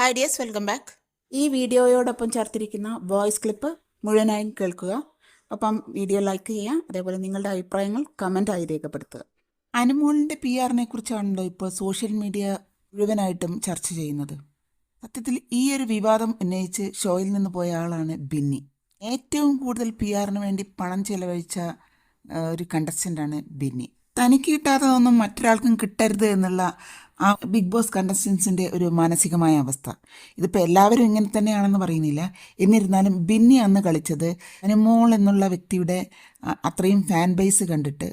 Hi dears welcome back ഈ വീഡിയോയോടൊപ്പം ചേർത്തിരിക്കുന്ന voice clip മുഴുവനായും കേൾക്കുക. ഒപ്പം വീഡിയോ ലൈക്ക് ചെയ്യുക. അതേപോലെ നിങ്ങളുടെ അഭിപ്രായങ്ങൾ കമന്റായി രേഖപ്പെടുത്തുക. അനുമോളിന്റെ പി ആറിനെ കുറിച്ചാണല്ലോ ഇപ്പോൾ സോഷ്യൽ മീഡിയ മുഴുവനായിട്ടും ചർച്ച ചെയ്യുന്നത്. സത്യത്തിൽ ഈ ഒരു വിവാദം ഉന്നയിച്ച് ഷോയിൽ നിന്ന് പോയ ആളാണ് ബിന്നി. ഏറ്റവും കൂടുതൽ പി ആറിന് വേണ്ടി പണം ചെലവഴിച്ച ഒരു കണ്ടസ്റ്റന്റാണ് ബിന്നി. തനിക്ക് കിട്ടാത്തതൊന്നും മറ്റൊരാൾക്കും കിട്ടരുത് എന്നുള്ള ആ ബിഗ് ബോസ് കണ്ടസ്റ്റൻസിന്റെ ഒരു മാനസികമായ അവസ്ഥ. ഇതിപ്പോൾ എല്ലാവരും ഇങ്ങനെ തന്നെയാണെന്ന് പറയുന്നില്ല. എന്നിരുന്നാലും ബിന്നി അന്ന് കളിച്ചത് അനുമോൾ എന്നുള്ള വ്യക്തിയുടെ അത്രയും ഫാൻ ബേസ് കണ്ടിട്ട്.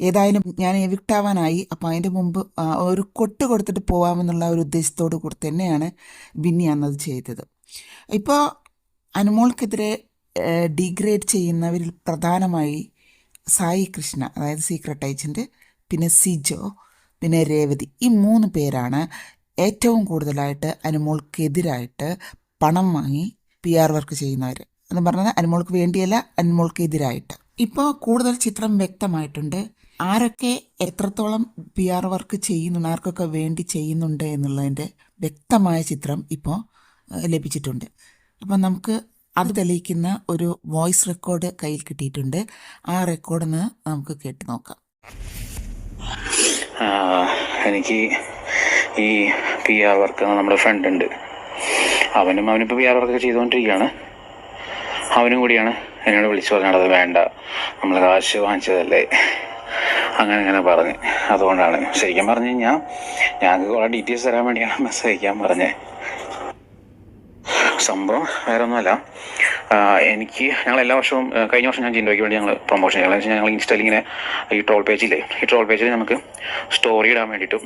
ഏതായാലും ഞാൻ എവിക്ടാവാനായി. അപ്പോൾ അതിന്റെ മുമ്പ് ഒരു കൊട്ട് കൊടുത്തിട്ട് പോവാമെന്നുള്ള ഒരു ഉദ്ദേശത്തോട് കൂടി തന്നെയാണ് ബിന്നി അന്നത് ചെയ്തത്. ഇപ്പോൾ അനുമോൾക്കെതിരെ ഡീഗ്രേഡ് ചെയ്യുന്നവരിൽ പ്രധാനമായി സായി കൃഷ്ണ അതായത് സീക്രട്ട് ഏജന്റ് പിന്നെ സിജോ പിന്നെ രേവതി ഈ മൂന്ന് പേരാണ് ഏറ്റവും കൂടുതലായിട്ട് അനുമോൾക്കെതിരായിട്ട് പണം വാങ്ങി പി ആർ വർക്ക് ചെയ്യുന്നവർ എന്ന് പറഞ്ഞാൽ അനുമോൾക്ക് വേണ്ടിയല്ല അനുമോൾക്കെതിരായിട്ട്. ഇപ്പോൾ കൂടുതൽ ചിത്രം വ്യക്തമായിട്ടുണ്ട്. ആരൊക്കെ എത്രത്തോളം പി ആർ വർക്ക് ചെയ്യുന്നുണ്ട് ആർക്കൊക്കെ വേണ്ടി ചെയ്യുന്നുണ്ട് എന്നുള്ളതിന്റെ വ്യക്തമായ ചിത്രം ഇപ്പോൾ ലഭിച്ചിട്ടുണ്ട്. അപ്പം നമുക്ക് അത് തെളിയിക്കുന്ന ഒരു വോയിസ് റെക്കോർഡ് കയ്യിൽ കിട്ടിയിട്ടുണ്ട്. ആ റെക്കോർഡിന് നമുക്ക് കേട്ട് നോക്കാം. എനിക്ക് ഈ പി ആർ വർക്ക് നമ്മുടെ ഫ്രണ്ട് ഉണ്ട്. അവനും അവനിപ്പോൾ പി ആർ വർക്ക് ചെയ്തുകൊണ്ടിരിക്കുകയാണ്. അവനും കൂടിയാണ് എന്നോട് വിളിച്ചു പറഞ്ഞത് വേണ്ട നമ്മൾ കാശ് വാങ്ങിച്ചതല്ലേ. അങ്ങനെ അങ്ങനെ പറഞ്ഞ്. അതുകൊണ്ടാണ് ശരിക്കും പറഞ്ഞു കഴിഞ്ഞാൽ ഞങ്ങൾക്ക് കുറേ ഡീറ്റെയിൽസ് തരാൻ വേണ്ടിയാണ് മെസ്സേജ് അയക്കാൻ പറഞ്ഞത്. സംഭവം. വേറെ ഒന്നുമല്ല എനിക്ക് ഞങ്ങൾ എല്ലാ വർഷവും കഴിഞ്ഞ വർഷം ഞാൻ ജിൻഡോയ്ക്ക് വേണ്ടി ഞങ്ങൾ പ്രൊമോഷൻ ചെയ്യാൻ ഞങ്ങൾ ഇൻസ്റ്റയിൽ ഈ ട്രോൾ പേജില്ലേ ഈ ട്രോൾ പേജിൽ നമുക്ക് സ്റ്റോറി ഇടാൻ വേണ്ടിയിട്ടും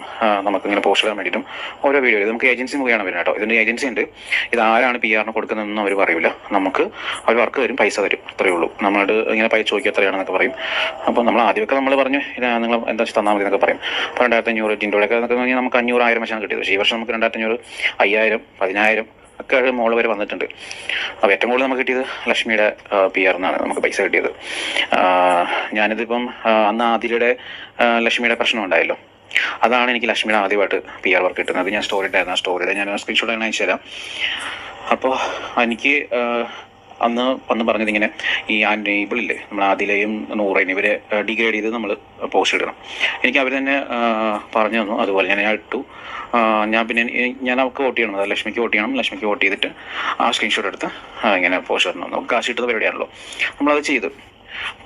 നമുക്ക് ഇങ്ങനെ പോസ്റ്റ് ഇടാൻ വേണ്ടിയിട്ടും ഓരോ വീഡിയോ നമുക്ക് ഏജൻസി മുഖേന വരുന്നത് കേട്ടോ. ഇതിന്റെ ഏജൻസി ഉണ്ട്. ഇത് ആരാണ് പി ആറിന് കൊടുക്കുന്നതെന്നും അവർ പറയില്ല നമുക്ക് അവർ വർക്ക് തരും പൈസ തരും. അത്രയേ ഉള്ളൂ. നമ്മളോട് ഇങ്ങനെ പൈസ ചോദിക്കുക എത്രയാണെന്നൊക്കെ പറയും. അപ്പോൾ നമ്മൾ ആദ്യമൊക്കെ നമ്മൾ പറഞ്ഞു നിങ്ങൾ എന്താ വെച്ചാൽ തന്നാൽ മതി എന്നൊക്കെ പറയും അപ്പോൾ രണ്ടായിരത്തി അഞ്ഞൂറ് ജിൻഡോയൊക്കെ നമുക്ക് അഞ്ഞൂറ് ആയിരം വെച്ചാണ് കിട്ടിയത് പക്ഷേ ഈ വർഷം നമുക്ക് രണ്ടായിരത്തി അഞ്ഞൂറ് അയ്യായിരം പതിനായിരം ഒക്കെ മോൾ വരെ വന്നിട്ടുണ്ട്. അപ്പോൾ ഏറ്റവും കൂടുതൽ നമുക്ക് കിട്ടിയത് ലക്ഷ്മിയുടെ പി ആർ എന്നാണ് നമുക്ക് പൈസ കിട്ടിയത്. ഞാനിതിപ്പം അന്ന് ആതിരയുടെ ലക്ഷ്മിയുടെ പ്രശ്നം ഉണ്ടായല്ലോ. അതാണ് എനിക്ക് ലക്ഷ്മിയുടെ ആദ്യമായിട്ട് പി ആർ വർക്ക് കിട്ടുന്നത്. അത് ഞാൻ സ്റ്റോറി ഇട്ടായിരുന്നു. ആ സ്റ്റോറിയുടെ ഞാൻ സ്ക്രീൻഷോട്ട് അയച്ചു തരാം അപ്പോൾ എനിക്ക് അന്ന് വന്ന് പറഞ്ഞത് ഇങ്ങനെ ഈ ഇവളില്ലേ നമ്മൾ ആദിലയും നൂറേനും ഇവരെ ഡിഗ്രേഡ് ചെയ്ത് നമ്മൾ പോസ്റ്റ് ഇടണം. എനിക്ക് അവർ തന്നെ പറഞ്ഞു തന്നു. അതുപോലെ ഞാൻ ഇട്ടു. ഞാൻ പിന്നെ ഞാൻ അവർക്ക് വോട്ട് ചെയ്യണം. ലക്ഷ്മിക്ക് വോട്ട് ചെയ്യണം. ലക്ഷ്മിക്ക് വോട്ട് ചെയ്തിട്ട് ആ സ്ക്രീൻഷോട്ട് എടുത്ത് ഇങ്ങനെ പോസ്റ്റ് ഇടണം. നമുക്ക് കാശ് കിട്ടുന്ന പരിപാടിയാണല്ലോ. നമ്മളത് ചെയ്തു.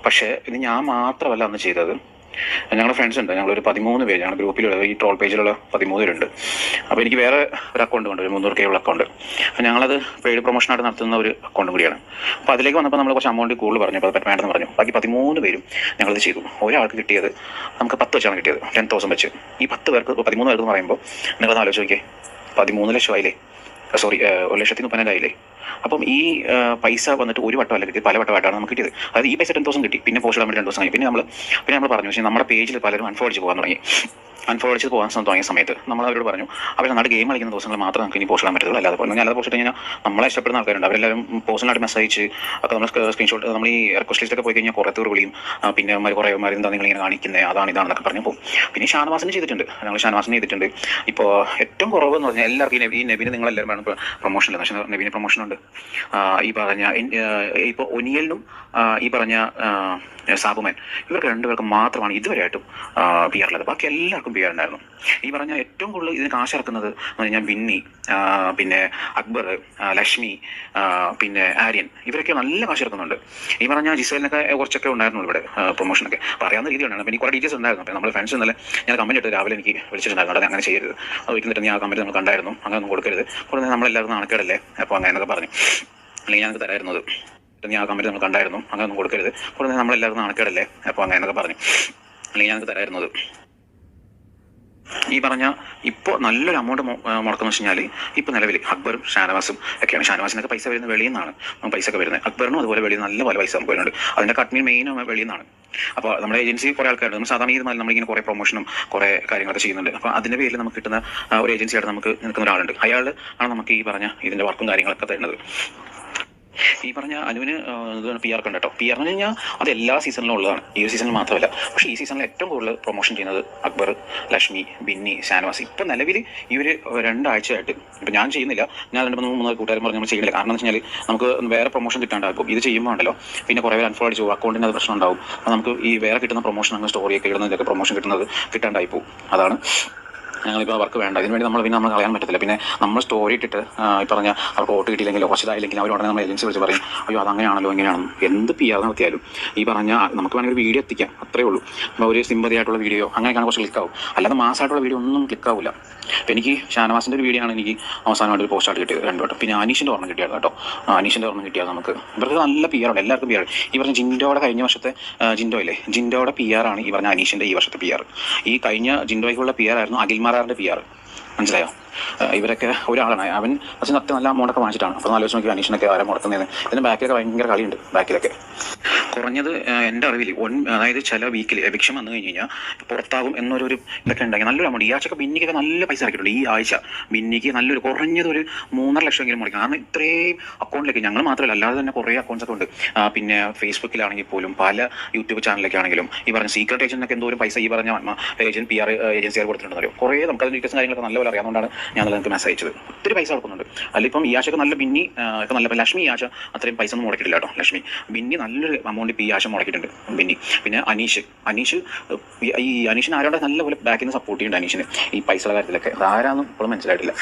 പക്ഷേ ഇത് ഞാൻ മാത്രമല്ല അന്ന് ചെയ്തത്. ഞങ്ങളുടെ ഫ്രണ്ട്സ് ഉണ്ട്. ഞങ്ങളൊരു പതിമൂന്ന് പേര്. ഞങ്ങളുടെ ഗ്രൂപ്പിലുള്ള ഈ ട്രോൾ പേജിലുള്ള പതിമൂന്ന് പേരുണ്ട്. അപ്പോൾ എനിക്ക് വേറെ ഒരു അക്കൗണ്ട് ഉണ്ട് ഒരു മുന്നൂറ് കേബിൾ അക്കൗണ്ട് അപ്പോൾ ഞങ്ങളത് പെയ്ഡ് പ്രൊമോഷനായിട്ട് നടത്തുന്ന ഒരു അക്കൗണ്ടും കൂടിയാണ്. അപ്പോൾ അതിലേക്ക് വന്നപ്പോൾ നമ്മൾ കുറച്ച് അമൗണ്ട് കൂടുതൽ പറഞ്ഞു. അപ്പോൾ അത് വേണ്ടെന്ന് പറഞ്ഞു. ബാക്കി പതിമൂന്ന് പേരും ഞങ്ങളത് ചെയ്തു. ഒരാൾക്ക് കിട്ടിയത് നമുക്ക് പത്ത് വെച്ചാണ് കിട്ടിയത്. ടെൻ തൗസൻഡ് വെച്ച്. ഈ പത്ത് പേർക്ക് പതിമൂന്ന് പേർക്ക് എന്ന് പറയുമ്പോൾ നിങ്ങളത് ആലോചിച്ച് നോക്കിയേ. പതിമൂന്ന് ലക്ഷം ആയില്ലേ? സോറി ഒരു ലക്ഷത്തി മുപ്പതിനായില്ലേ അപ്പം ഈ പൈസ വന്നിട്ട് ഒരു വട്ടമല്ല കിട്ടിയത് പല വട്ടമായിട്ടാണ് നമുക്ക് കിട്ടിയത്. അതായത് ഈ പൈസ ടെൻ തൗസൻഡ് കിട്ടി പിന്നെ പോസ്റ്റ് ഇടാൻ വേണ്ടി രണ്ട് ദിവസം കഴിഞ്ഞു പിന്നെ നമ്മൾ പിന്നെ നമ്മൾ പറഞ്ഞു പക്ഷേ നമ്മുടെ പേജിൽ പലരും അൺഫോളോ പോകാൻ തുടങ്ങി. അൺഫോളോ പോകാൻ തുടങ്ങിയ സമയത്ത് നമ്മൾ അവരോട് പറഞ്ഞു അവർ നന്നായിട്ട് ഗെയിം കളിക്കുന്ന ദിവസങ്ങൾ മാത്രം നമുക്ക് ഇനി പോസ്റ്റ് ഇടാൻ പറ്റത്തുള്ളൂ. അല്ലാതെ പോകുന്നത് അല്ലാതെ പോസ്റ്റ് കഴിഞ്ഞാൽ നമ്മളെ ഇഷ്ടപ്പെടുന്ന ആൾക്കാരുണ്ട്. അവരെല്ലാവരും പേഴ്സണലായിട്ട് മെസ്സേജ് ഒക്കെ നമ്മൾ സ്ക്രീൻഷോട്ട് നമ്മൾ ഈ റിക്വസ്റ്റ് ലിസ്റ്റൊക്കെ പോയി കഴിഞ്ഞാൽ കുറേ തൂർ വിളിയും പിന്നെ അവർ കുറേ അവന്മാർ എന്താ നിങ്ങൾ ഇങ്ങനെ കാണിക്കുന്നത് അതാണ് ഇതാണെന്നൊക്കെ പറഞ്ഞു പോകും പിന്നെ ഷാനവാസിന് ചെയ്തിട്ടുണ്ട്. ഞങ്ങൾ ഷാനവാസിന് ചെയ്തിട്ടുണ്ട്. ഇപ്പോൾ ഏറ്റവും കുറവ് എന്ന് പറഞ്ഞാൽ എല്ലാവർക്കും ഈ നെബിന് നിങ്ങളെല്ലാവരും വേണം പ്രൊമോഷൻ ഇല്ല പക്ഷേ നെബിന് പ്രൊമോഷൻ ഉണ്ട്. ഈ പറഞ്ഞ ഇപ്പോൾ ഒനിയലിനും ഈ പറഞ്ഞ സാബുമൻ. ഇവർക്ക് രണ്ടുപേർക്കും മാത്രമാണ് ഇതുവരെയായിട്ടും പി ആർ ഉള്ളത് ബാക്കി എല്ലാവർക്കും പി ആർ ഉണ്ടായിരുന്നു. ഈ പറഞ്ഞ ഏറ്റവും കൂടുതൽ ഇതിന് കാശ് ഇറക്കുന്നത് എന്ന് പറഞ്ഞാൽ ബിന്നി പിന്നെ അക്ബർ ലക്ഷ്മി പിന്നെ ആര്യൻ. ഇവരൊക്കെ നല്ല കാശ് ഇറക്കുന്നുണ്ട്. ഈ പറഞ്ഞ ജിസേലിനൊക്കെ കുറച്ചൊക്കെ ഉണ്ടായിരുന്നു ഇവിടെ പ്രൊമോഷനൊക്കെ അപ്പോൾ അറിയാവുന്ന രീതിയിലാണ് പിന്നെ കുറേ ഡീറ്റെയിൽസ് ഉണ്ടായിരുന്നു. അപ്പോൾ നമ്മൾ ഫ്രണ്ട്സ് ഇന്നലെ ഞാൻ കമ്പനി എടുത്ത് രാവിലെ എനിക്ക് വിളിച്ചിട്ടുണ്ടായിരുന്നു. അങ്ങനെ ചെയ്യരുത്. അത് വീട്ടിൽ നിന്ന് ആ കമ്പനി നമ്മൾ കണ്ടായിരുന്നു. അങ്ങനെ ഒന്നും കൊടുക്കരുത്. കുറേ നമ്മളെല്ലാവരും നാണക്കേടല്ലേ? അപ്പോൾ അങ്ങനെയൊക്കെ പറഞ്ഞു. അല്ലെങ്കിൽ ഞങ്ങൾക്ക് തരായിരുന്നത് ഞാൻ ആ കമ്പനി നമ്മൾ കണ്ടായിരുന്നു. അങ്ങനെ ഒന്നും കൊടുക്കരുത് കുറേ നമ്മളെല്ലാവരും നാണക്കേടല്ലേ? അപ്പോൾ അങ്ങനെയൊക്കെ പറഞ്ഞു. അല്ലെങ്കിൽ ഞങ്ങൾക്ക് തരായിരുന്നത്. ഈ പറഞ്ഞ ഇപ്പോൾ നല്ലൊരു അമൗണ്ട് മുടക്കുന്ന വെച്ച് കഴിഞ്ഞാൽ ഇപ്പോൾ നിലവിൽ അക്ബറും ഷാനവാസും ഒക്കെയാണ്. ഷാനവാസിനൊക്കെ പൈസ വരുന്നത് വെളിയിൽ നിന്നാണ്. പൈസ ഒക്കെ വരുന്നത്. അക്ബറിനും അതുപോലെ വെളിയിൽ നല്ല പോലെ പൈസ നമുക്ക് വരുന്നുണ്ട്. അതിന്റെ കട്ട്മീൻ മെയിൻ വെളിയിൽ നിന്നാണ്. അപ്പോൾ നമ്മുടെ ഏജൻസി കുറേ ആൾക്കാരുണ്ട്. നമ്മൾ സാധാരണ നമ്മൾ നമ്മളിങ്ങനെ കുറേ പ്രൊമോഷനും കുറേ കാര്യങ്ങളൊക്കെ ചെയ്യുന്നുണ്ട്. അപ്പോൾ അതിന്റെ പേരിൽ നമുക്ക് കിട്ടുന്ന ഒരു ഏജൻസിയായിട്ട് നമുക്ക് നിൽക്കുന്ന ഒരാളുണ്ട്. അയാൾ ആണ് നമുക്ക് ഈ പറഞ്ഞ ഇതിന്റെ വർക്കും കാര്യങ്ങളൊക്കെ തരുന്നത്. ഈ പറഞ്ഞ അനുവിന് പി ആർ കേട്ടോ പി ആർ എന്ന് കഴിഞ്ഞാൽ അത് എല്ലാ സീസണിലും ഉള്ളതാണ്. ഈ ഒരു സീസണിൽ മാത്രമല്ല. പക്ഷേ ഈ സീസണിൽ ഏറ്റവും കൂടുതൽ പ്രൊമോഷൻ ചെയ്യുന്നത് അക്ബർ ലക്ഷ്മി ബിന്നി ഷാനവാസ്. ഇപ്പം നിലവിൽ ഈ ഒരു രണ്ടാഴ്ചയായിട്ട് ഇപ്പം ഞാൻ ചെയ്യുന്നില്ല. ഞാൻ രണ്ട് മൂന്ന് മൂന്ന് കൂട്ടുകാരും പറഞ്ഞ് നമ്മൾ ചെയ്യുന്നില്ല കാരണം എന്ന് വെച്ചാൽ നമുക്ക് വേറെ പ്രൊമോഷൻ കിട്ടാണ്ടാകും ഇത് ചെയ്യുമ്പോൾ ഉണ്ടല്ലോ. പിന്നെ കുറേ പേര് അൺഫോളോ ചെയ്യും അക്കൗണ്ടിന് അത് പ്രശ്നം ഉണ്ടാവും. നമുക്ക് ഈ വേറെ കിട്ടുന്ന പ്രൊമോഷൻ അങ്ങ് സ്റ്റോറിയൊക്കെ ഇടുന്നതൊക്കെ പ്രൊമോഷൻ കിട്ടുന്നത് കിട്ടാണ്ടായി പോകും. അതാണ് ഞങ്ങളിപ്പോൾ അവർക്ക് വേണ്ട. അതിന് വേണ്ടി നമ്മൾ പിന്നെ നമ്മൾ കളയാൻ പറ്റത്തില്ല. പിന്നെ നമ്മൾ സ്റ്റോറി ഇട്ടിട്ട് ഈ പറഞ്ഞ അവർക്ക് വോട്ട് കിട്ടിയില്ലെങ്കിലോ കുറച്ചതായില്ലെങ്കിൽ അവർ ഉടനെ നമ്മൾ ഏജൻസി വിളിച്ച് പറയും അയ്യോ അതങ്ങനെയാണല്ലോ ഇങ്ങനെയാണെന്ന്. എന്ത് പി ആർ നടത്തിയാലും ഈ പറഞ്ഞ നമുക്ക് വേണമെങ്കിൽ ഒരു വീഡിയോ എത്തിക്കാം അത്രേ ഉള്ളൂ. അപ്പോൾ ഒരു സിമ്പതി ആയിട്ടുള്ള വീഡിയോ അങ്ങനെയൊക്കെയാണ് കുറച്ച് ക്ലിക്കാവും അല്ലാതെ മാസമായിട്ടുള്ള വീഡിയോ ഒന്നും ക്ലിക്കാവില്ല അപ്പോൾ എനിക്ക് ഷാനവാസിന്റെ ഒരു വീഡിയോ ആണ് എനിക്ക് അവസാനമായിട്ട് ഒരു പോസ്റ്റ് ആയിട്ട് കിട്ടിയത് രണ്ട് പിന്നെ അനീഷിന്റെ ഓർമ്മ കിട്ടിയത് കേട്ടോ. അനീഷിന്റെ ഓർമ്മ കിട്ടിയത് നമുക്ക്. ഇവർക്ക് നല്ല പി ആർ ഉണ്ട് എല്ലാവർക്കും പി ആർ ഈ പറഞ്ഞ ജിൻഡോയുടെ കഴിഞ്ഞ വർഷത്തെ ജിൻഡോ ഇല്ലേ ജിൻഡോയുടെ പി ആർ ആണ് ഈ പറഞ്ഞ അനീഷിന്റെ ഈ വർഷത്തെ പി ആർ ഈ കഴിഞ്ഞ ജിൻഡോയ്ക്കുള്ള പി ആയിരുന്നു അഖിൽമാറാറിന്റെ പി ആർ മനസ്സിലായോ? ഇവരൊക്കെ ഒരാളാണ്. അവൻ അച്ഛൻ നട്ട് നല്ല അമൗണ്ടൊക്കെ വാങ്ങിച്ചിട്ടാണ്. അപ്പോൾ നാലോ നോക്കി അനീഷിനൊക്കെ ആരെ മുടക്കുന്നതെന്ന്. ഇതിന് ബാക്കിലൊക്കെ ഭയങ്കര കളിയുണ്ട് ബാക്കിലൊക്കെ. കുറഞ്ഞത് എന്റെ അറിവിൽ ഒൻ അതായത് ചില വീക്കിൽ എവിക്ഷൻ വന്നു കഴിഞ്ഞ് കഴിഞ്ഞാൽ പുറത്താകും എന്നൊരു ഒരു ഇതൊക്കെ ഉണ്ടെങ്കിൽ നല്ലൊരു അമൗണ്ട് ഈ ആഴ്ചയൊക്കെ ബിന്നിക്കൊക്കെ നല്ല പൈസ ഇറക്കിയിട്ടുണ്ട്. ഈ ആഴ്ച ബിന്നിക്ക് നല്ലൊരു കുറഞ്ഞത് ഒരു മൂന്നര ലക്ഷം എങ്കിലും മുടക്കും. കാരണം ഇത്രയും അക്കൗണ്ടിലേക്ക് ഞങ്ങൾ മാത്രമല്ല അല്ലാതെ തന്നെ കുറേ അക്കൗണ്ട്സ് ഒക്കെ ഉണ്ട്. പിന്നെ ഫേസ്ബുക്കിലാണെങ്കിൽ പോലും പല യൂട്യൂബ് ചാനലിലൊക്കെ ആണെങ്കിലും ഈ പറഞ്ഞ സീക്രട്ട് എന്തോ എന്തോരം പൈസ ഈ പറഞ്ഞ ഏജന്റ് പി ആർ ഏജൻസികൾ കൊടുത്തിട്ടുണ്ടല്ലോ കുറേ നമുക്ക് അതിന്റെ ഡീറ്റെയിൽസ് കാര്യങ്ങളൊക്കെ നല്ലപോലെ അറിയാവുന്നതുകൊണ്ടാണ് ഞാൻ നിങ്ങൾക്ക് മെസ്സേജ് അയച്ചത്. ഒത്തിരി പൈസ കൊടുക്കുന്നുണ്ട് ഇപ്പം ഈ ആഴ്ചയൊക്കെ നല്ല ബിന്നി ഒക്കെ നല്ല ലക്ഷ്മി ഈ ആഴ്ച അത്രയും പൈസ ഒന്നും മുടക്കിയിട്ടില്ല കേട്ടോ ലക്ഷ്മി. ബിന്നി നല്ലൊരു ഇപ്പോൾ ഈ ആശം മുടക്കിയിട്ടുണ്ട്. പിന്നെ പിന്നെ അനീഷ്. അനീഷ് ഈ അനീഷിന് ആരോടെ നല്ലപോലെ ബാക്കിൽ നിന്ന് സപ്പോർട്ട് ചെയ്യുന്നുണ്ട് അനീഷിന് ഈ പൈസയുടെ കാര്യത്തിലൊക്കെ. അതാരാന്നും ഇപ്പോഴും മനസ്സിലായിട്ടില്ല.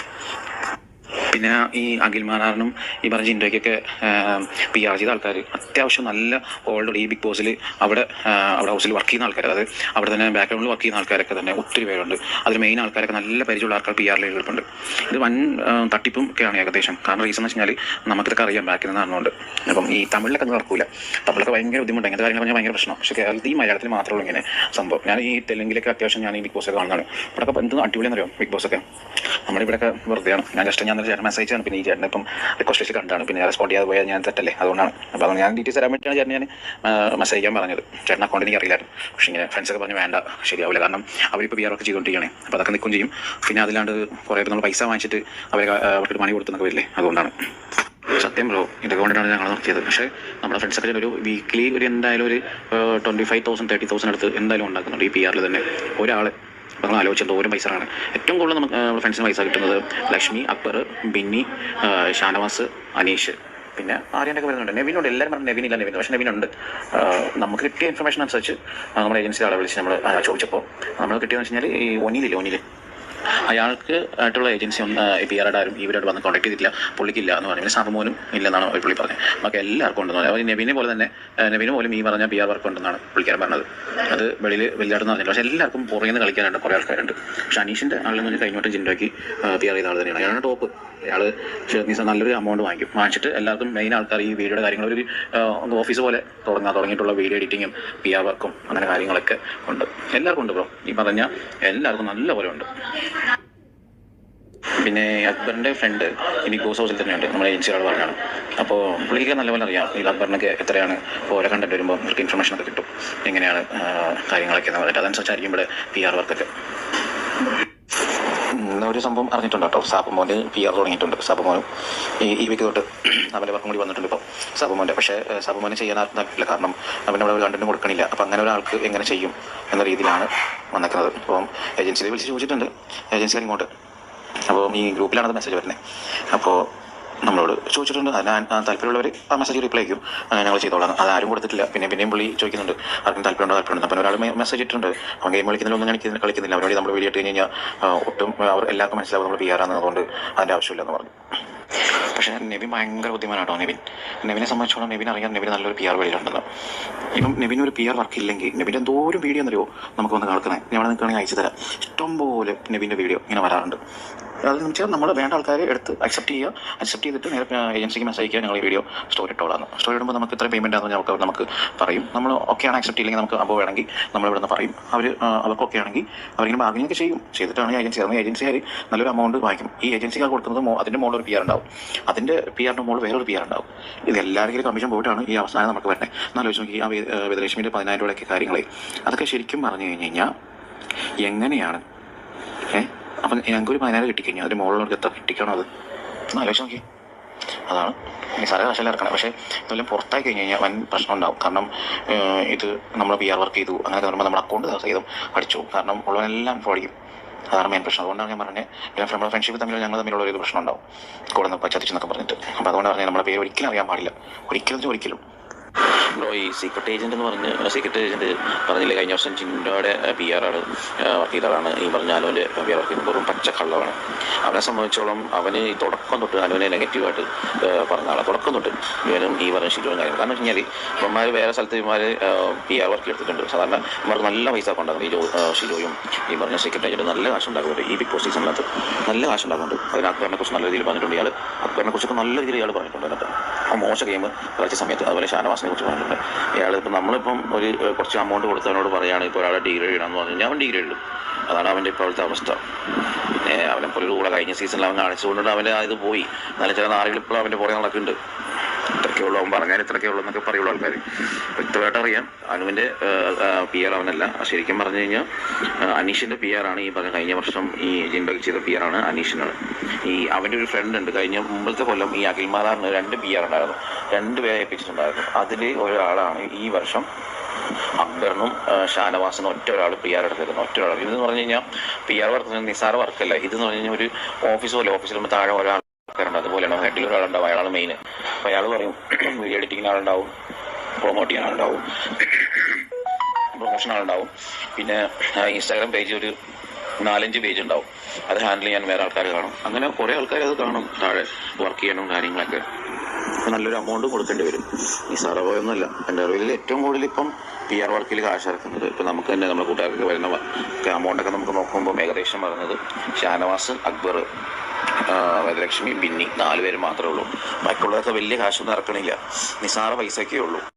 പിന്നെ ഈ അഖിൽ മാനാറിനും ഈ പറഞ്ഞ ജിൻഡോയ്ക്കൊക്കെ പി ആർ ചെയ്ത ആൾക്കാർ അത്യാവശ്യം നല്ല ഓൾറെഡി ഈ ബിഗ് ബോസിൽ അവിടെ അവിടെ ഹൗസിൽ വർക്ക് ചെയ്യുന്ന ആൾക്കാർ അതായത് അവിടെ തന്നെ ബാക്ക്ഗ്രൗണ്ടിൽ വർക്ക് ചെയ്യുന്ന ആൾക്കാരൊക്കെ തന്നെ ഒത്തിരി പേരുണ്ട്. അതിൽ മെയിൻ ആൾക്കാരൊക്കെ നല്ല പരിചയമുള്ള ആൾക്കാർ പി ആറിൽ എഴുതിയിട്ടുണ്ട് ഇത് വൻ തട്ടിപ്പും ഒക്കെയാണ് ഏകദേശം. കാരണം റീസൺ എന്ന് വെച്ച് കഴിഞ്ഞാൽ നമുക്കിതൊക്കെ അറിയാം ബാക്കിൽ നിന്ന് നടന്നുകൊണ്ട് അപ്പം ഈ തമിഴിലൊക്കെ ഒന്നും നടക്കൂല തമിഴൊക്കെ ഭയങ്കര ബുദ്ധിമുട്ട് ഇങ്ങനത്തെ കാര്യങ്ങൾ പറഞ്ഞാൽ ഭയങ്കര പ്രശ്നം. പക്ഷേ കേരളത്തിൽ ഈ മലയാളത്തിൽ മാത്രമേ ഉള്ളൂ ഇങ്ങനെ സംഭവം. ഞാൻ ഈ തെലുങ്കിലൊക്കെ അത്യാവശ്യം ഞാൻ ഈ ബിഗ് ബോസ് ഒക്കെ കാണുന്നതാണ്. ഇവിടെ എന്ത് അടിപൊളിയെന്നറിയാം ബിഗ് ബോസ് ഒക്കെ. നമ്മുടെ ഇവിടെയൊക്കെ വെറുതെയാണ്. ഞാൻ ജസ്റ്റ് ഞാൻ ചേട്ടൻ മെസ്സേജ് ആണ്. പിന്നെ ഈ ചേട്ടൻ ഇപ്പം റിക്വസ്റ്റ് ലിസ്റ്റ് കണ്ടാണ് പിന്നെ റെസ്പോണ്ട് ചെയ്യാതെ പോയാൽ ഞാൻ തെറ്റല്ലേ? അതുകൊണ്ടാണ്. അപ്പോൾ അത് ഞാൻ ഡീറ്റെയിൽസ് തരാൻ വേണ്ടിയാണ് ചേട്ടൻ ഞാൻ മെസ്സേജ് ചെയ്യാൻ പറഞ്ഞത്. ചേട്ടൻ അക്കൗണ്ട് എനിക്ക് അറിയില്ലായിരുന്നു. പക്ഷേ ഇങ്ങനെ ഫ്രണ്ട്സൊക്കെ പറഞ്ഞു വേണ്ട ശരിയാവില്ല. കാരണം അവരിപ്പോൾ ആർ ഒക്കെ ചെയ്തുകൊണ്ടിരിക്കുകയാണ്. അപ്പോൾ അതൊക്കെ നിൽക്കും ചെയ്യും. പിന്നെ അതിലാണ്ട് കുറേ നമ്മൾ പൈസ വാങ്ങിച്ചിട്ട് അവരെ അവർക്ക് പണി കൊടുത്തൊക്കെ വരില്ലേ? അതുകൊണ്ടാണ്. സത്യം ബ്രോ ഇതൊക്കെ കൊണ്ടിട്ടാണ് ഞങ്ങൾ നിർത്തിയത്. പക്ഷേ നമ്മുടെ ഫ്രണ്ട്സൊക്കെ ഒരു വീക്ക്ലി ഒരു എന്തായാലും ഒരു twenty five thousand thirty thousand അടുത്ത് എന്തായാലും ഉണ്ടാക്കുന്നുണ്ട് ഈ പി ആറിൽ തന്നെ. ഒരാൾ നമ്മൾ ആലോചിച്ച എന്തോരം പൈസറാണ് ഏറ്റവും കൂടുതൽ നമുക്ക് ഫ്രണ്ട്സിന് പൈസ കിട്ടുന്നത് ലക്ഷ്മി അക്ബർ ബിന്നി ഷാനവാസ് അനീഷ് പിന്നെ ആര്യനൊക്കെ വരുന്നുണ്ട്. നെവിനുണ്ട്. എല്ലാവരും പറഞ്ഞു നെവിനില്ല നെവിൻ പക്ഷേ നെവിനുണ്ട്. നമുക്ക് കിട്ടിയ ഇൻഫർമേഷൻ അനുസരിച്ച് നമ്മുടെ ഏജൻസിയുടെ ആളെ വിളിച്ച് നമ്മൾ ചോദിച്ചപ്പോൾ നമ്മൾ കിട്ടിയെന്ന് വെച്ച് കഴിഞ്ഞാൽ ഈ ഒനിലില്ലേ ഒനിൽ അയാൾക്ക് ആയിട്ടുള്ള ഏജൻസി ഒന്ന് പി ആറുടെ ആരും ഇവരോട് വന്ന് കോൺടാക്ട് ചെയ്തിട്ടില്ല. പുള്ളിക്കില്ല എന്ന് പറഞ്ഞു. പിന്നെ സാബുമോനും ഇല്ലെന്നാണ് പുള്ളി പറഞ്ഞത്. ബാക്കി എല്ലാവർക്കും ഉണ്ടെന്ന് പറഞ്ഞു. അപ്പോൾ നെവിനെ പോലെ തന്നെ നെവിന് പോലും ഈ പറഞ്ഞ പി ആർ വർക്ക് ഉണ്ടെന്നാണ് പുള്ളിക്കാരൻ പറഞ്ഞത്. അത് വെളിയിൽ വലിയാടെന്ന് പറഞ്ഞില്ല പക്ഷേ എല്ലാവർക്കും പുറകിൽ നിന്ന് കളിക്കാനുണ്ട് കുറേ ആൾക്കാരുണ്ട്. പക്ഷേ അനീഷിന്റെ ആളെന്ന് പറഞ്ഞാൽ കഴിഞ്ഞോട്ട് ജിൻഡോയ്ക്ക് പി ആർ ചെയ്ത ആൾ തന്നെയാണ്. അയാളാണ് ടോപ്പ് അയാൾ നല്ലൊരു എമൗണ്ട് വാങ്ങിക്കും. വാങ്ങിച്ചിട്ട് എല്ലാവർക്കും മെയിൻ ആൾക്കാർ ഈ വീഡിയോയുടെ കാര്യങ്ങൾ ഒരു ഒന്ന് ഓഫീസ് പോലെ തുടങ്ങാൻ തുടങ്ങിയിട്ടുള്ള വീഡിയോ എഡിറ്റിങ്ങും പി ആർ വർക്കും അങ്ങനെ കാര്യങ്ങളൊക്കെ ഉണ്ട്. എല്ലാവർക്കും ഉണ്ട് ബ്രോ ഈ പറഞ്ഞ എല്ലാവർക്കും നല്ല പോലെ ഉണ്ട്. പിന്നെ അക്ബറിന്റെ ഫ്രണ്ട് ഇനി ഗോസ് ഹൗസിൽ തന്നെയുണ്ട് നമ്മുടെ ഏജൻസിയോട് പറഞ്ഞാണ് അപ്പോൾ പുള്ളിക്ക് നല്ലപോലെ അറിയാം. ഈ അക്ബറിനൊക്കെ എത്രയാണ് ഓരോ കണ്ടന്റ് വരുമ്പോൾ ഇൻഫർമേഷൻ ഒക്കെ കിട്ടും. എങ്ങനെയാണ് കാര്യങ്ങളൊക്കെ എന്ന് പറഞ്ഞിട്ട്. അതനുസരിച്ചായിരിക്കും ഇവിടെ പി ആർ വർക്കൊക്കെ ഒരു സംഭവം അറിഞ്ഞിട്ടുണ്ട് കേട്ടോ. സാബുമോന്റെ പി ആർ തുടങ്ങിയിട്ടുണ്ട്. സാബുമോനും ഈ ഈ വ്യക്തി തൊട്ട് അവന്റെ വർക്കും കൂടി വന്നിട്ടുണ്ട് ഇപ്പോൾ സാബുമോന്റെ. പക്ഷേ സാബുമോനെ ചെയ്യാൻ ആർക്കും താല്പര്യമില്ല കാരണം അവന്റെ അവിടെ കണ്ടന്റ് കൊടുക്കണില്ല. അപ്പം അങ്ങനെ ഒരാൾക്ക് എങ്ങനെ ചെയ്യും എന്ന രീതിയിലാണ് വന്നിരിക്കുന്നത്. അപ്പം ഏജൻസിയിൽ വിളിച്ച് ചോദിച്ചിട്ടുണ്ട്. ഏജൻസിയിൽ ഇങ്ങോട്ട്. അപ്പോൾ ഈ ഗ്രൂപ്പിലാണ് മെസ്സേജ് വരുന്നത് അപ്പോൾ നമ്മളോട് ചോദിച്ചിട്ടുണ്ട്. അതിന് താല്പര്യമുള്ളവർ ആ മെസ്സേജ് റിപ്ലൈ ചെയ്യും. അങ്ങനെ ഞങ്ങൾ ചെയ്തോളാം. അത് ആരും കൊടുത്തിട്ടില്ല. പിന്നെ പിന്നെയും പുള്ളി ചോദിക്കുന്നുണ്ട്. ആർക്കും താല്പര്യമുണ്ടോ? താല്പര്യമുണ്ട്? അപ്പോൾ ഒരാൾ മെസ്സേജ് ഇട്ടിട്ടുണ്ട്. അവൻ ഗെയിം കളിക്കുന്നതിലൊന്നും കളിക്കുന്നില്ല കളിക്കുന്നില്ല. അവരോട് നമ്മൾ വീഡിയോ ഇട്ട് കഴിഞ്ഞ് കഴിഞ്ഞാൽ ഒട്ടും അവർ എല്ലാവർക്കും മനസ്സിലാവും നമ്മൾ പി ആറാണ് അതുകൊണ്ട് അതിന്റെ ആവശ്യമില്ലെന്ന് പറഞ്ഞു. പക്ഷേ നെവിൻ ഭയങ്കര ബുദ്ധിമാനാട്ടോ നെവിൻ. നെവിനെ സംബന്ധിച്ചോളം നെവിൻ അറിയാം. നെവിന് നല്ലൊരു പി ആർ വഴിയിലുണ്ടെന്ന്. ഇപ്പം നെവിൻ ഒരു പി ആർ വർക്ക് ഇല്ലെങ്കിൽ നെവിന്റെ എന്തോരം വീഡിയോ എന്നറിയോ? നമുക്ക് വന്ന് കേൾക്കുന്നത് ഞാൻ അവിടെ നിൽക്കുകയാണെങ്കിൽ അയച്ചു തരാം. ഇഷ്ടംപോലെ നെവിന്റെ വീഡിയോ ഇങ്ങനെ വരാറുണ്ട്. അതെന്ന് വെച്ചാൽ നമ്മൾ വേണ്ട ആൾക്കാരെ എടുത്ത് അക്സെപ്റ്റ് ചെയ്യുക. അക്സെപ്റ്റ് ചെയ്തിട്ട് നേരെ ഏജൻസിക്ക് മെസ്സേജ് ചെയ്യുക ഞങ്ങൾ ഈ വീഡിയോ സ്റ്റോറി ഇട്ടോളാന്ന്. സ്റ്റോറി ഇടുമ്പോൾ നമുക്ക് ഇത്രയും പേയ്മെന്റ് ആണെന്ന് നമുക്ക് നമുക്ക് പറയും. നമ്മൾ ഓക്കെ ആണ് അക്സെപ്റ്റ് ഇല്ലെങ്കിൽ നമുക്ക് അപ്പോൾ വേണമെങ്കിൽ നമ്മൾ ഇവിടെ നിന്ന് പറയും അവർ അവർക്ക് ഓക്കെ ആണെങ്കിൽ അവരിങ്ങനെ ബാർഗനിങ് ഒക്കെ ചെയ്യും. ചെയ്തിട്ടാണ് ഏജൻസി അന്ന് ഏജൻസിക്കാർ നല്ലൊരു എമൗണ്ട് വാങ്ങിക്കും. ഈ ഏജൻസിക്കാർ കൊടുക്കുന്നത് അതിന്റെ മുകളിൽ ഒരു പി ആർ ഉണ്ടാവും. അതിന്റെ പി ആറിന്റെ മുകളിൽ വേറൊരു പി ആർ ഉണ്ടാവും. ഇത് എല്ലാവരും കമ്മീഷൻ പോയിട്ടാണ് ഈ അവസാനം നമുക്ക് വരുന്നത് എന്നാലോചിച്ച് നോക്കി ആ വിദലക്ഷ്മിന്റെ പതിനായിരം രൂപയൊക്കെ കാര്യങ്ങളെ അതൊക്കെ ശരിക്കും പറഞ്ഞു കഴിഞ്ഞ് കഴിഞ്ഞാൽ എങ്ങനെയാണ് ഏ? അപ്പം ഞങ്ങൾക്ക് ഒരു പതിനായിരം കിട്ടിക്കഴിഞ്ഞു. അതിന് മുകളിലോട്ട് എത്ര കിട്ടിക്കണോ അത്? ആലോചിച്ച് നോക്കി അതാണ്. നിസാര കാശല്ല ഇറക്കണം. പക്ഷേ ഇതെല്ലാം പുറത്തായി കഴിഞ്ഞ് കഴിഞ്ഞാൽ വൻ പ്രശ്നം ഉണ്ടാവും. കാരണം ഇത് നമ്മൾ പി ആർ വർക്ക് ചെയ്തു. അങ്ങനെ പറയുമ്പോൾ നമ്മുടെ അക്കൗണ്ട് സഹിതം അടിച്ചു. കാരണം ഉള്ളവനെല്ലാം ഫോടിക്കും അതാണ് മെയിൻ പ്രശ്നം. അതുകൊണ്ടാണ് ഞാൻ പറഞ്ഞത് പിന്നെ നമ്മുടെ ഫ്രണ്ട്ഷിപ്പ് തമ്മിൽ ഞങ്ങൾ തമ്മിലുള്ള ഒരു പ്രശ്നം ഉണ്ടാവും. കൂടെ നിന്ന് പച്ചത്തിച്ചെന്നൊക്കെ പറഞ്ഞിട്ട്. അപ്പോൾ അതുകൊണ്ട് പറഞ്ഞാൽ നമ്മുടെ പേര് ഒരിക്കലും അറിയാൻ പാടില്ല. ഒരിക്കലും ഒരിക്കലും. ഈ സീക്രട്ട് ഏജന്റ് എന്ന് പറഞ്ഞ് സീക്രട്ട് ഏജന്റ് പറഞ്ഞില്ലേ കഴിഞ്ഞ വർഷം ചിൻഡോയുടെ പി ആർ ആണ് വർക്ക് ചെയ്തതാണ്. ഈ പറഞ്ഞ അനുവിന്റെ പി ആർ വർക്ക് ചെയ്യുന്നത് വെറും പച്ച കള്ളമാണ് അവനെ സംബന്ധിച്ചോളം അവന് ഈ തുടക്കം തൊട്ട് അനുവിനെ നെഗറ്റീവായിട്ട് പറഞ്ഞ ആളാണ് തുടക്കം തൊട്ട് ഇവനും ഈ പറഞ്ഞ ഷിജോയും കാര്യങ്ങൾ കാരണം വെച്ച് കഴിഞ്ഞാൽ ഇവന്മാർ വേറെ സ്ഥലത്ത് ഇവന്മാർ പി ആർ വർക്ക് എടുത്തിട്ടുണ്ട്. സാധാരണ ഇവർക്ക് നല്ല പൈസ ഒക്കെ ഉണ്ടാകും. ഈ ഷിജോയും ഈ പറഞ്ഞ സീക്രട്ട് ഏജന്റ് നല്ല കാശ് ഉണ്ടാക്കുന്നുണ്ട് ഈ ബിഗ് ബോസ് സീസണിനകത്ത് നല്ല കാശ് ഉണ്ടാക്കുന്നുണ്ട് അതിന് അക്ബറിനെ കുറിച്ച് നല്ല രീതിയിൽ പറഞ്ഞിട്ടുണ്ട് ഇയാൾ അക്ബറിനെ കുറിച്ചൊക്കെ നല്ല രീതിയിൽ ഇയാൾ പറഞ്ഞിട്ടുണ്ട് അതിനകത്ത്. മോശം ഗെയിം കളിച്ച സമയത്ത് അതുപോലെ ഷാനവാസിനെ കുറിച്ച് പറഞ്ഞിട്ടുണ്ട്. ഇയാൾ ഇപ്പം നമ്മളിപ്പം ഒരു കുറച്ച് അമൗണ്ട് കൊടുത്തവനോട് പറയുകയാണ് ഇപ്പോൾ ഒരാളെ ഡിഗ്രി ചെയ്യണമെന്ന് പറഞ്ഞു കഴിഞ്ഞാൽ അവൻ ഡിഗ്രി ഇടും അതാണ് അവന്റെ ഇപ്പോഴത്തെ അവസ്ഥ. അവനെ പോലെ കൂടെ കഴിഞ്ഞ സീസണിൽ അവൻ കാണിച്ചുകൊണ്ടിട്ട് അവന്റെ ഇത് പോയി. എന്നാലും ചില നാളുകൾ ഇപ്പോഴും അവന്റെ പുറകെ നടക്കുന്നുണ്ട്. ഇത്രയൊക്കെ ഉള്ളൂ അവൻ പറഞ്ഞാൽ ഇത്രയൊക്കെ ഉള്ളൂ എന്നൊക്കെ പറയുള്ളൂ ആൾക്കാർ വ്യക്തമായിട്ട് അറിയാം. അനുവിന്റെ പി ആർ അവനല്ല. ശരിക്കും പറഞ്ഞു കഴിഞ്ഞാൽ അനീഷിന്റെ പി ആർ ആണ് ഈ പറഞ്ഞ കഴിഞ്ഞ വർഷം ഈ ജിൻബഗ് ചെയ്ത പി ആർ ആണ് അനീഷിനാണ്. ഈ അവന്റെ ഒരു ഫ്രണ്ട് ഉണ്ട്. കഴിഞ്ഞ മുമ്പത്തെ കൊല്ലം ഈ അഖിൽ മാതാറിന് രണ്ട് പി ആർ ഉണ്ടായിരുന്നു. രണ്ട് പേരെ ഏൽപ്പിച്ചിട്ടുണ്ടായിരുന്നു. അതിൽ ഒരാളാണ് ഈ വർഷം അക്ബറിനും ഷാനവാസിനും ഒറ്റ ഒരാൾ പി ആർ എടുത്തിരുന്നു ഒറ്റ ഒരാൾ. ഇതെന്ന് പറഞ്ഞു കഴിഞ്ഞാൽ പി ആർ വർക്ക് നിസ്സാര വർക്കല്ല ഇതെന്ന് പറഞ്ഞു കഴിഞ്ഞാൽ ഒരു ഓഫീസ് പോലെ ഓഫീസിൽ താഴെ ഒരാൾ ആൾക്കാരുണ്ട് അതുപോലെയാണ് ഹെഡിൽ ഒരാളുണ്ടാവും അയാളാണ് മെയിൻ അപ്പോൾ അയാൾ പറയും വീഡിയോ എഡിറ്റിങ്ങിന് ആളുണ്ടാവും പ്രൊമോട്ട് ചെയ്യാൻ ആളുണ്ടാവും പ്രൊമോഷൻ ആളുണ്ടാവും. പിന്നെ ഇൻസ്റ്റാഗ്രാം പേജ് ഒരു നാലഞ്ച് പേജ് ഉണ്ടാവും. അത് ഹാൻഡിൽ ചെയ്യാൻ വേറെ ആൾക്കാർ കാണും. അങ്ങനെ കുറേ ആൾക്കാർ അത് കാണും. താഴെ വർക്ക് ചെയ്യണം കാര്യങ്ങളൊക്കെ. നല്ലൊരു എമൗണ്ട് കൊടുക്കേണ്ടി വരും. ഈ സാറപോയൊന്നുമല്ല എന്റെ അറിവിൽ ഏറ്റവും കൂടുതൽ ഇപ്പം പി ആർ വർക്കിൽ കാശ് ഇറക്കുന്നത്. ഇപ്പം നമുക്ക് തന്നെ നമ്മുടെ കൂട്ടുകാർക്ക് വരുന്ന എമൗണ്ടൊക്കെ നമുക്ക് നോക്കുമ്പോൾ ഏകദേശം പറഞ്ഞത് ഷാനവാസ് അക്ബർ. ആ, വേദലക്ഷ്മി ബിന്നി നാല് മാത്രമേ ഉള്ളൂ. ബാക്കിയുള്ളതൊക്കെ വലിയ കാശൊന്നും ഇറക്കണില്ല. നിസാര പൈസയൊക്കെ ഉള്ളൂ.